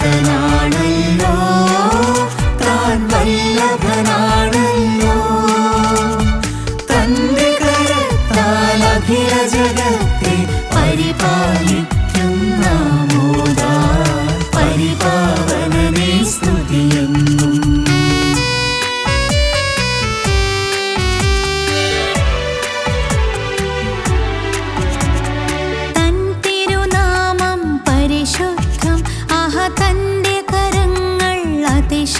അവനുന്നതനാണല്ലോ താൻ വല്ലഭനാണല്ലോ. തന്റെ കരത്താൽ അഖില ജഗത്തെ പരിപാലി തന്റെ കരങ്ങൾ അതിശ